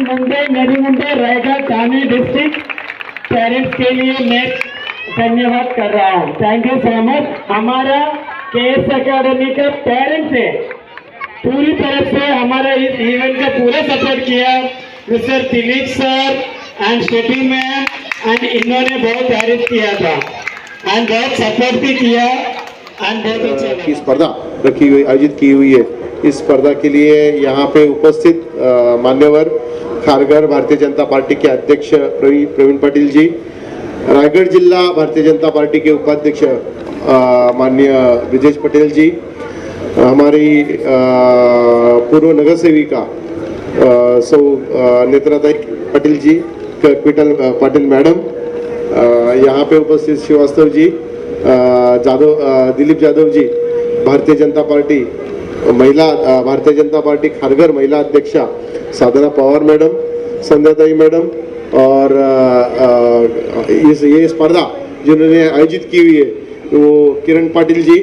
नरीमुंडे Raigad Thane district parents के लिए मैं धन्यवाद कर रहा हूँ। थैंक यू सो मच हमारा के एस अकेडमी का पेरेंट्स है। पूरी तरह से हमारा इस इवेंट का पूरा सपोर्ट किया। Mister Dilip sir and Shetty ma'am and इन्होंने बहुत तारीफ़ किया था। एंड बहुत सपोर्ट भी किया। एंड बहुत अच्छा की स्पर्धा रखी हुई आयोजित की हुई है। इस स्पर्धा के लिए यहाँ पे उपस्थित मान्यवर खारघर भारतीय जनता पार्टी के अध्यक्ष प्रवीण प्रवीण पाटिल जी रायगढ़ जिला भारतीय जनता पार्टी के उपाध्यक्ष माननीय ब्रिजेश पटेल जी हमारी पूर्व नगर सेविका सौ नेत्राताई पाटिल जी क- क्विटल पाटील पाटिल मैडम यहाँ पे उपस्थित श्रीवास्तव जी जाधव जादव दिलीप जाधव जी भारतीय जनता पार्टी महिला भारतीय जनता पार्टी खारघर महिला अध्यक्षा साधना पवार मैडम, संध्याताई मैडम और इस, ये स्पर्धा जिन्होंने आयोजित की हुई है, वो किरण पाटिल जी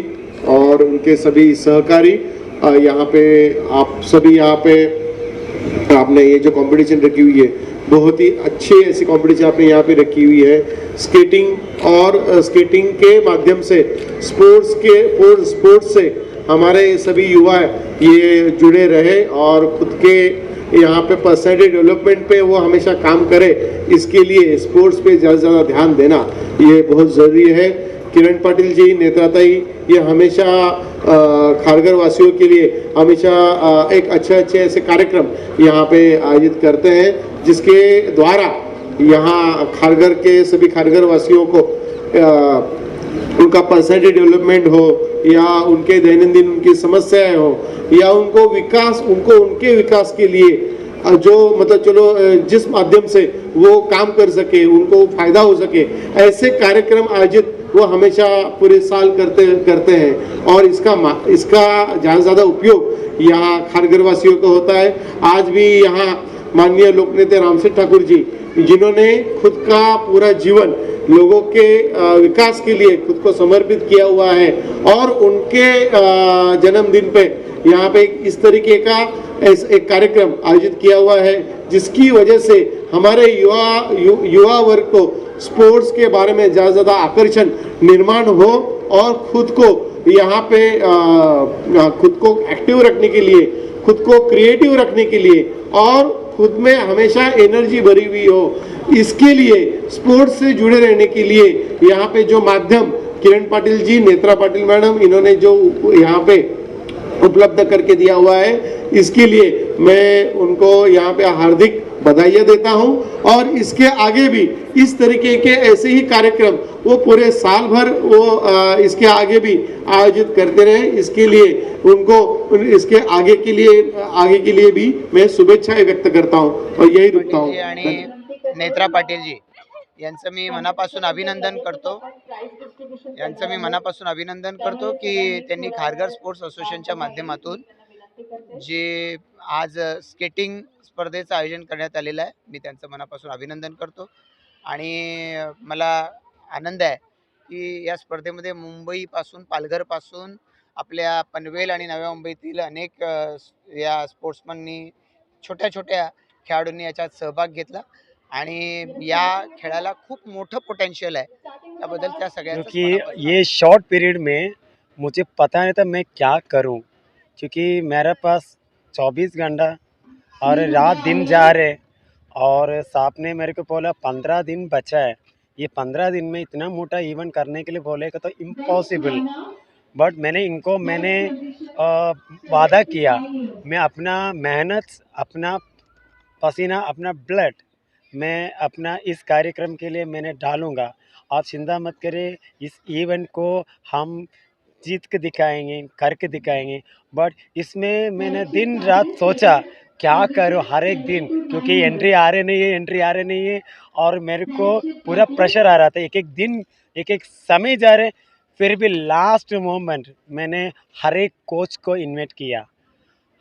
और उनके सभी सहकारी यहाँ पे आप सभी यहाँ पे आपने ये जो कंपटीशन रखी हुई है, बहुत ही अच्छी ऐसी कंपटीशन आपने यहाँ पे रखी हुई है। स्केटिंग और स्केटिंग के माध्यम से स्पोर्ट्स के स्पोर्ट्स से हमारे सभी युवा ये जुड़े रहे और खुद के यहाँ पे पर्सनैलिटी डेवलपमेंट पे वो हमेशा काम करे, इसके लिए स्पोर्ट्स पे ज़्यादा ज़्यादा ध्यान देना, ये बहुत ज़रूरी है। किरण पाटिल जी, नेत्राताई, ये हमेशा खारगर वासियों के लिए हमेशा एक अच्छे अच्छे ऐसे कार्यक्रम यहाँ पे आयोजित करते हैं, जिसके द्वारा यहाँ खारघर के सभी खारगर वासियों को उनका पर्सनैलिटी डेवलपमेंट हो या उनके दैनंदिन उनकी समस्याएँ हो, या उनको विकास, उनको उनके विकास के लिए जो मतलब चलो जिस माध्यम से वो काम कर सके, उनको फ़ायदा हो सके, ऐसे कार्यक्रम आयोजित वो हमेशा पूरे साल करते करते हैं। और इसका इसका ज़्यादा से ज़्यादा उपयोग यहाँ खारघर वासियों को होता है। आज भी यहाँ माननीय लोकनेता रामसेठ ठाकुर जी, जिन्होंने खुद का पूरा जीवन लोगों के विकास के लिए खुद को समर्पित किया हुआ है और उनके जन्मदिन पे यहाँ पे इस तरीके का एक कार्यक्रम आयोजित किया हुआ है जिसकी वजह से हमारे युवा यु, युवा वर्ग को स्पोर्ट्स के बारे में ज़्यादा ज़्यादा आकर्षण निर्माण हो और खुद को यहाँ पे अ, खुद को एक्टिव रखने के लिए खुद को क्रिएटिव रखने के लिए और खुद में हमेशा एनर्जी भरी हुई हो। इसके लिए स्पोर्ट्स से जुड़े रहने के लिए यहाँ पे जो माध्यम किरण पाटिल जी नेत्रा पाटिल मैडम इन्होंने जो यहाँ पे उपलब्ध करके दिया हुआ है इसके लिए मैं उनको यहाँ पे हार्दिक बधाइयाँ देता हूँ। और इसके आगे भी इस तरीके के ऐसे ही कार्यक्रम वो पूरे साल भर वो इसके आगे भी आयोजित करते रहे। इसके लिए उनको इसके आगे के लिए आगे के लिए भी मैं शुभेच्छाएँ व्यक्त करता हूँ और यही रुकता हूँ। नेत्रा पाटीलजी यांचं मी मनापासून अभिनंदन करतो. यांचं मी मनापासून अभिनंदन करतो की त्यांनी खारघर स्पोर्ट्स असोसिएशनच्या माध्यमातून जे आज स्केटिंग स्पर्धेचं आयोजन करण्यात आलेलं आहे मी त्यांचं मनापासून अभिनंदन करतो. आणि मला आनंद आहे की या स्पर्धेमध्ये मुंबईपासून पालघरपासून आपल्या पनवेल आणि नव्या मुंबईतील अनेक या स्पोर्ट्समननी छोट्या छोट्या खेळाडूंनी याच्यात सहभाग घेतला. आणि या खेळाला खूप मोठं पोटेन्शियल आहे. त्याबद्दल त्या सगळ्यांचं क्योंकि ये शॉर्ट पीरियड में मुझे पता नहीं था मैं क्या करूँ क्योंकि मेरे पास 24 घंटा और रात दिन जा रहे और साहब ने मेरे को बोला पंद्रह दिन बचा है। ये पंद्रह दिन में इतना मोटा इवेंट करने के लिए बोलेगा तो इम्पॉसिबल बट मैंने इनको मैंने वादा किया। मैं अपना मेहनत अपना पसीना अपना ब्लड मैं अपना इस कार्यक्रम के लिए मैंने डालूँगा। आप चिंता मत करें इस इवेंट को हम जीत के दिखाएँगे करके दिखाएँगे। बट इसमें मैंने दिन रात सोचा क्या करो हर एक दिन? क्योंकि एंट्री आ रहे नहीं है एंट्री आ रहे नहीं है। और मेरे को पूरा प्रेशर आ रहा था। एक एक दिन एक एक समय जा रहे फिर भी लास्ट मोमेंट मैंने हर एक कोच को इनवाइट किया।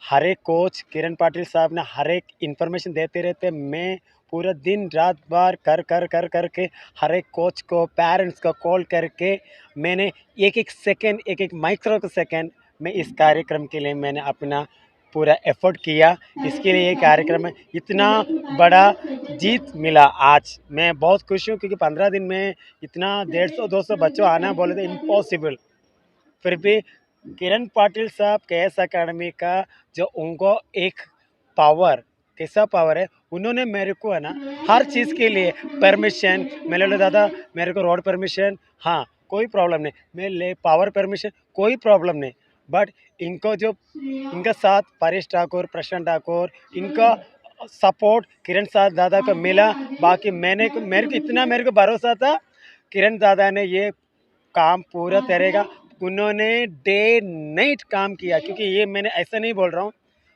हर एक कोच किरण पाटिल साहब ने हर एक इन्फॉर्मेशन देते रहते मैं पूरा दिन रात बार कर कर कर, करके हर एक कोच को पेरेंट्स को कॉल करके मैंने एक एक सेकेंड एक एक माइक्रो सेकेंड में इस कार्यक्रम के लिए मैंने अपना पूरा एफर्ट किया। इसके लिए ये कार्यक्रम है इतना बड़ा जीत मिला आज। मैं बहुत खुश हूँ क्योंकि पंद्रह दिन में इतना डेढ़ सौ, दो सौ बच्चों आना बोले तो इम्पॉसिबल फिर भी किरण पाटिल साहब के एस अकेडमी का जो उनको एक पावर कैसा पावर है? उन्होंने मेरे को, है ना, हर चीज़ के लिए परमिशन मैंने बोला दादा, मेरे को रोड परमिशन हाँ कोई प्रॉब्लम नहीं। मैं ले पावर परमिशन कोई प्रॉब्लम नहीं। बट इनको जो, इनका साथ परेश ठाकुर, प्रशांत ठाकुर, इनका सपोर्ट किरण साथ दादा को मिला। बाकी मैंने मेरे को इतना, मेरे को भरोसा था, किरण दादा ने ये काम पूरा करेगा। उन्होंने डे नाइट काम किया, क्योंकि ये मैंने ऐसा नहीं बोल रहा हूँ।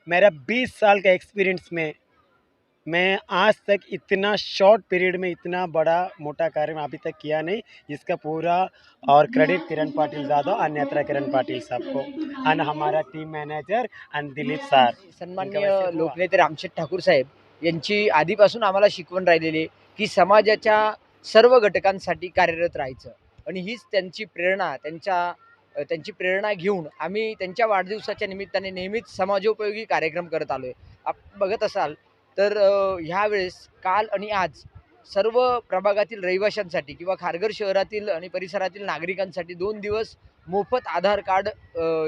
मेरा 20 साल का एक्सपीरियंस में मैं आज तक इतना शॉर्ट पीरियड में इतना बड़ा मोटा कार्यक्रम अभी तक किया नहीं इसका पूरा और क्रेडिट किरण पाटिल जाधव अन्यत्र किरण पाटिल साहब को आणि हमारा टीम मॅनेजर आणि दिलीप सर सन्मान्य लोकनेते रामशेठ ठाकूर साहेब यांची आधीपासून आम्हाला शिकवण राहिलेली की समाजाच्या सर्व घटकांसाठी कार्यरत राहायचं. आणि हीच त्यांची प्रेरणा त्यांच्या त्यांची प्रेरणा घेऊन आम्ही त्यांच्या वाढदिवसाच्या निमित्ताने नेहमीच समाजोपयोगी कार्यक्रम करत आलो आहे आप बघत असाल तर ह्यावेळेस काल आणि आज सर्व प्रभागातील रहिवाशांसाठी किंवा खारघर शहरातील आणि परिसरातील नागरिकांसाठी दोन दिवस मोफत आधार कार्ड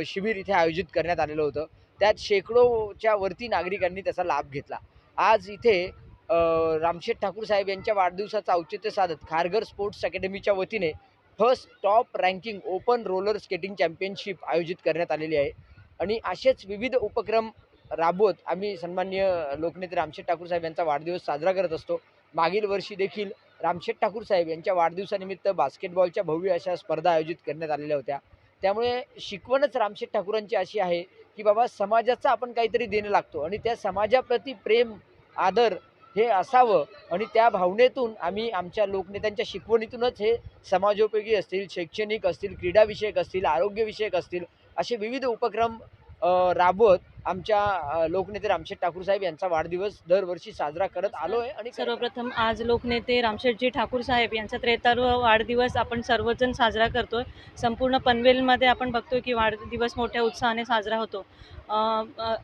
शिबिर इथे आयोजित करण्यात आलेलं होतं. त्यात शेकडोच्या वरती नागरिकांनी त्याचा लाभ घेतला. आज इथे रामशेठ ठाकूर साहेब यांच्या वाढदिवसाचं औचित्य साधत खारघर स्पोर्ट्स अकॅडमीच्या वतीने first top ranking open roller skating championship आयोजित करण्यात आलेली आहे. आणि असेच विविध उपक्रम राबवत आम्ही सन्मान्य लोकनेते रामशेठ ठाकूर साहेब यांचा वाढदिवस साजरा करत असतो. मागील वर्षी देखील रामशेठ ठाकूर साहेब यांच्या वाढदिवसानिमित्त बास्केटबॉलच्या भव्य अशा स्पर्धा आयोजित करण्यात आलेल्या होत्या. त्यामुळे शिकवणच रामशेठ ठाकूरांची अशी आहे की बाबा समाजाचा आपण काहीतरी देणं लागतो आणि त्या समाजाप्रती प्रेम आदर हे असावं आणि त्या भावनेतून आम्ही आमच्या लोकनेत्यांच्या शिकवणीतूनच हे समाजोपयोगी असतील शैक्षणिक असतील क्रीडाविषयक असतील आरोग्यविषयक असतील असे विविध उपक्रम राबवत आमच्या लोकनेते रामशेठ ठाकूर साहेब यांचा वाढदिवस दरवर्षी साजरा करत आलो आहे आणि करत सर्वप्रथम आज लोकनेते रामशेठजी ठाकूर साहेब यांचा त्रेहत्तरावा वाढदिवस आपण सर्वजण साजरा करतोय. संपूर्ण पनवेलमध्ये आपण बघतोय की वाढदिवस मोठ्या उत्साहाने साजरा होतो.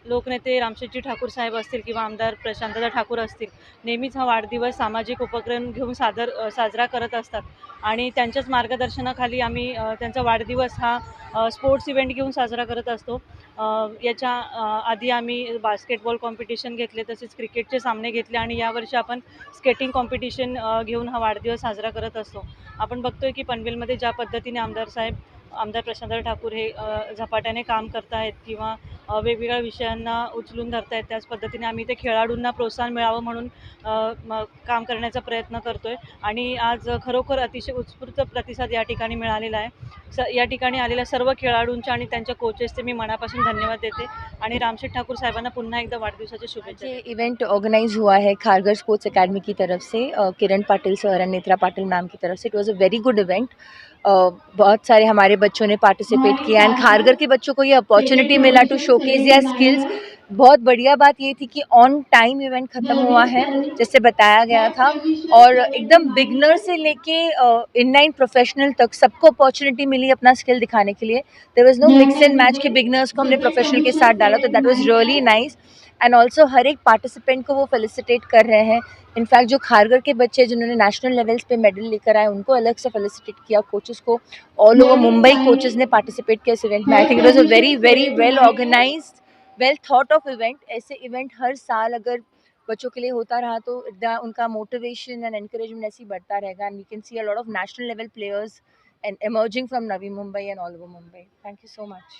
लोकनेते रामशेठजी ठाकूर साहेब असतील किंवा आमदार प्रशांतदा ठाकूर असतील नेहमीच हा वाढदिवस सामाजिक उपक्रम घेऊन सादर साजरा करत असतात. आणि त्यांच्याच मार्गदर्शनाखाली आम्ही त्यांचा वाढदिवस हा स्पोर्ट्स इव्हेंट घेऊन साजरा करत असतो. याच्या आधी आम्ही बास्केटबॉल कॉम्पिटिशन घेतले तसेच क्रिकेटचे सामने घेतले आणि यावर्षी आपण स्केटिंग कॉम्पिटिशन घेऊन हा वाढदिवस साजरा करत असतो. आपण बघतोय की पनवेलमध्ये ज्या पद्धतीने आमदार साहेब आमदार प्रशांतराव ठाकूर हे झपाट्याने काम करत आहेत किंवा वेगवेगळ्या विषयांना उचलून धरत आहेत त्याच पद्धतीने आम्ही ते खेळाडूंना प्रोत्साहन मिळावं म्हणून म- काम करण्याचा प्रयत्न करतोय. आणि आज खरोखर अतिशय उत्स्फूर्त प्रतिसाद या ठिकाणी मिळालेला आहे. स या ठिकाणी आलेल्या सर्व खेळाडूंच्या आणि त्यांच्या कोचेसचे मी मनापासून धन्यवाद देते. आणि रामशेठ ठाकूर साहेबांना पुन्हा एकदा वाढदिवसाच्या शुभेच्छा ये इवेंट ऑर्गेनाइज हुआ है खारगर स्पोर्ट्स एकेडमी की तरफ से किरण पाटिल सर और नेत्रा पाटिल मैम की तरफ से it was a very good event बहुत सारे हमारे बच्चों ने पार्टिसिपेट किया एंड खारगर के बच्चों को ये अपॉर्चुनिटी मिला टू शोकेस या स्किल्स बहुत बढ़िया बात ये थी कि ऑन टाइम इवेंट ख़त्म हुआ है, जैसे बताया गया था। और एकदम बिगनर से लेके इन इनलाइन प्रोफेशनल तक सबको अपॉर्चुनिटी मिली अपना स्किल दिखाने के लिए। There was no mix and match के बिगनर्स को हमने प्रोफेशनल के साथ डाला तो that was really nice and also हर एक पार्टिसिपेंट को वो फेलिसिटेट कर रहे हैं। इनफैक्ट जो खारगर के बच्चे जिन्होंने नेशनल लेवल्स पे मेडल लेकर आए उनको अलग से फेलिसिटेट किया कोचेस को। ऑल ओवर मुंबई कोचेस ने पार्टिसिपेट किया इस इवेंट में। I think it was a very very well organize well thought of event ऐसे इवेंट हर साल अगर बच्चों के लिए होता रहा तो उनका मोटिवेशन एंड एनकरेजमेंट ऐसे ही बढ़ता रहेगा। And we can see a lot of national level players and emerging from Navi Mumbai and all over Mumbai. Thank you so much.